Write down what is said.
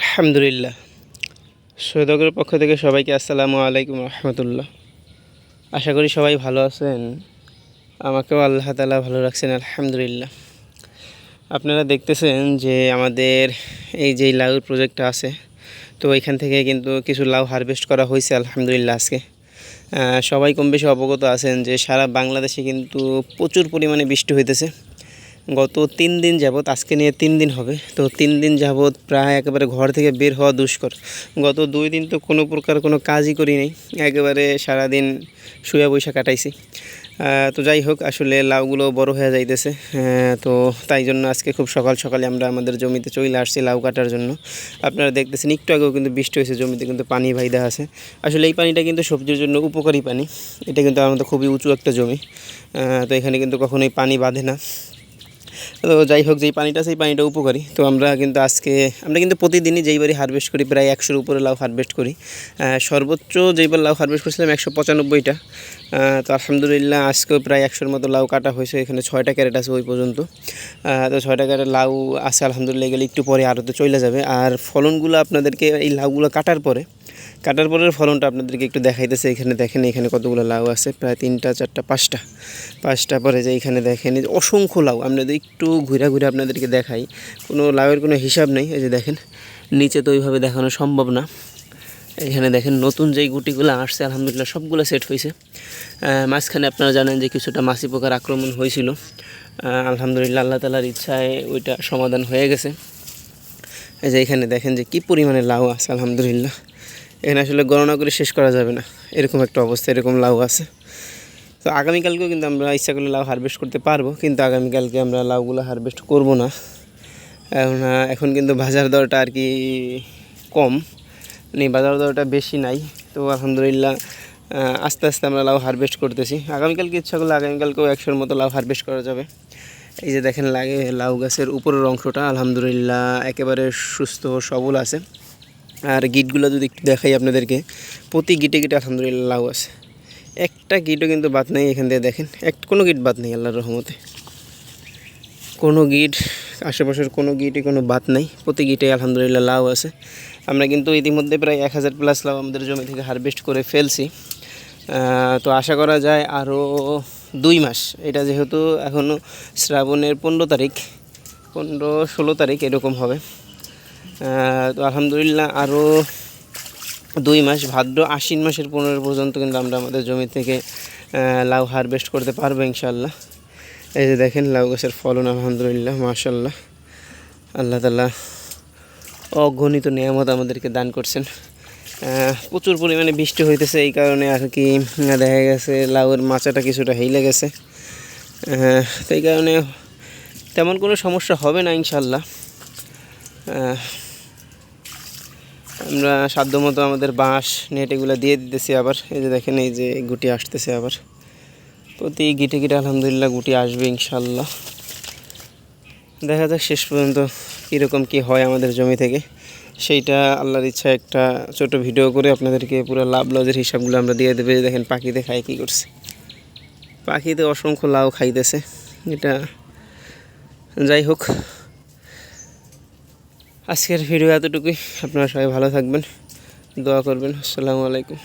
আলহামদুলিল্লাহ। সৈয়দগরের পক্ষ থেকে সবাইকে আসসালামু আলাইকুম রহমতুল্লাহ। আশা করি সবাই ভালো আছেন। আমাকেও আল্লাহ তালা ভালো রাখছেন, আলহামদুলিল্লাহ। আপনারা দেখতেছেন যে আমাদের এই যে লাউর প্রজেক্টটা আছে, তো এখান থেকে কিন্তু কিছু লাউ হারভেস্ট করা হয়েছে, আলহামদুলিল্লাহ আজকে। সবাই কম বেশি অবগত আছেন যে সারা বাংলাদেশে কিন্তু প্রচুর পরিমাণে বৃষ্টি হইতেছে। গত তিন দিন যাবৎ, আজকে নিয়ে তিন দিন হবে, তো তিন দিন যাবৎ প্রায় একেবারে ঘর থেকে বের হওয়া দুষ্কর। গত দুই দিন তো কোনো প্রকার কোনো কাজই করি নাই, একেবারে সারাদিন শুয়ে বৈশা কাটাইছি। তো যাই হোক, আসলে লাউগুলো বড় হয়ে যাইতেছে তো তাই জন্য আজকে খুব সকাল সকালে আমরা আমাদের জমিতে চলে আসছি লাউ কাটার জন্য। আপনারা দেখতেছেন, একটু আগেও কিন্তু বৃষ্টি হয়েছে, জমিতে কিন্তু পানি ভাইদা আছে। আসলে এই পানিটা কিন্তু সবজির জন্য উপকারী পানি, এটা কিন্তু আমাদের খুবই উঁচু একটা জমি তো এখানে কিন্তু কখনোই পানি বাঁধে না। তো যাই হোক, যেই পানিটা, সেই পানিটা উপকারী। তো আমরা কিন্তু আজকে, আমরা কিন্তু প্রতিদিনই যেইবারই হারভেস্ট করি, প্রায় একশোর উপরে লাউ হারভেস্ট করি। সর্বোচ্চ যেইবার লাউ হারভেস্ট করেছিলাম একশো পঁচানব্বইটা। তো আলহামদুলিল্লাহ আজকেও প্রায় একশোর মতো লাউ কাটা হয়েছে, এখানে ছয়টা ক্যারেট আছে ওই পর্যন্ত। তো ছয়টা ক্যারেট লাউ আছে, আলহামদুলিল্লাহ গেলে একটু পরে আরও তো চলে যাবে। আর ফলনগুলো আপনাদেরকে এই লাউগুলো কাটার পরে কাটার পরের ফলনটা আপনাদেরকে একটু দেখাইতেছে। এখানে দেখেন, এখানে কতগুলো লাউ আছে? প্রায় তিনটা, চারটা, পাঁচটা। পাঁচটা পরে যে এখানে দেখেন অসংখ্য লাউ। আপনাদের একটু ঘুরে ঘুরে আপনাদেরকে দেখাই, কোনো লাউয়ের কোনো হিসাব নেই। এই যে দেখেন, নিচে তো ওইভাবে দেখানো সম্ভব না। এখানে দেখেন, নতুন যেই গুটিগুলো আসছে, আলহামদুলিল্লাহ সবগুলো সেট হয়েছে মাঝখানে আপনারা জানেন যে কিছুটা মাছি পোকার আক্রমণ হয়েছিল আলহামদুলিল্লাহ আল্লাহ তালার ইচ্ছায় ওইটা সমাধান হয়ে গেছে। এই যে এখানে দেখেন যে কি পরিমাণে লাউ আছে, আলহামদুলিল্লাহ। এখানে আসলে গণনা করে শেষ করা যাবে না। এরকম একটা অবস্থা, এরকম লাউ আছে। তো আগামীকালকেও কিন্তু আমরা ইচ্ছা করলে লাউ হারভেস্ট করতে পারব, কিন্তু আগামীকালকে আমরা লাউগুলো হারভেস্ট করব না। এখন এখন কিন্তু বাজার দরটা আর কি কম। মানে বাজার দরটা বেশি নাই। তো আলহামদুলিল্লাহ আস্তে আস্তে আমরা লাউ হারভেস্ট করতেছি। আগামীকালকে ইচ্ছা করলে আগামীকালকেও একশোর মতো লাউ হারভেস্ট করা যাবে। এই যে দেখেন, লাগে লাউ গাছের উপরের অংশটা, আলহামদুলিল্লাহ, একেবারে সুস্থ, সবল আছে। আর গিটগুলো যদি একটু দেখাই আপনাদেরকে, প্রতি গিটে গিটে আলহামদুলিল্লাহ লাউ আছে। একটা গিটও কিন্তু বাদ নেই এখান থেকে দেখেন, এক কোনো গিট বাদ নেই আল্লাহর রহমতে। কোনো গিট, আশেপাশের কোনো গিটে কোনো বাদ নেই, প্রতি গিটে আলহামদুলিল্লাহ লাউ আছে। আমরা কিন্তু ইতিমধ্যে প্রায় এক হাজার প্লাস লাউ আমাদের জমি থেকে হারভেস্ট করে ফেলছি। তো আশা করা যায় আরও দুই মাস, এটা যেহেতু এখনও শ্রাবণের পনেরো তারিখ, পনেরো ষোলো তারিখ এরকম হবে। তো আলহামদুলিল্লাহ আরও দুই মাস ভাদ্র আশ্বিন মাসের পনেরো পর্যন্ত কিন্তু আমরা আমাদের জমি থেকে লাউ হারভেস্ট করতে পারব ইনশাল্লাহ এই যে দেখেন লাউ গাছের ফলন, আলহামদুলিল্লাহ মাশাল্লাহ আল্লাহ তালা অগণিত নিয়ামত আমাদেরকে দান করছেন। প্রচুর পরিমাণে বৃষ্টি হইতেছে এই কারণে আর কি দেখা গেছে লাউয়ের মাচাটা কিছুটা হেলে গেছে। তো এই কারণে তেমন কোনো সমস্যা হবে না ইনশাল্লাহ আমরা সাধ্যমতো আমাদের বাঁশ, নেট এগুলো দিয়ে দিতেছি আবার। এই যে দেখেন, এই যে গুটি আসতেছে আবার। প্রতি গিটে গিটে আলহামদুলিল্লাহ গুটি আসবে ইনশাল্লাহ দেখা যাক শেষ পর্যন্ত কীরকম কী হয় আমাদের জমি থেকে। সেইটা আল্লাহর ইচ্ছা একটা ছোট ভিডিও করে আপনাদেরকে পুরো লাভ লজের হিসাবগুলো আমরা দিয়ে দেবে। দেখেন, পাখিতে খায় কী করছে। পাখিতে অসংখ্য লাউ খাইতেছে। এটা যাই হোক আজকের ভিডিও এতটুকুই। আপনারা সবাই ভালো থাকবেন দোয়া করবেন। আসসালামু আলাইকুম।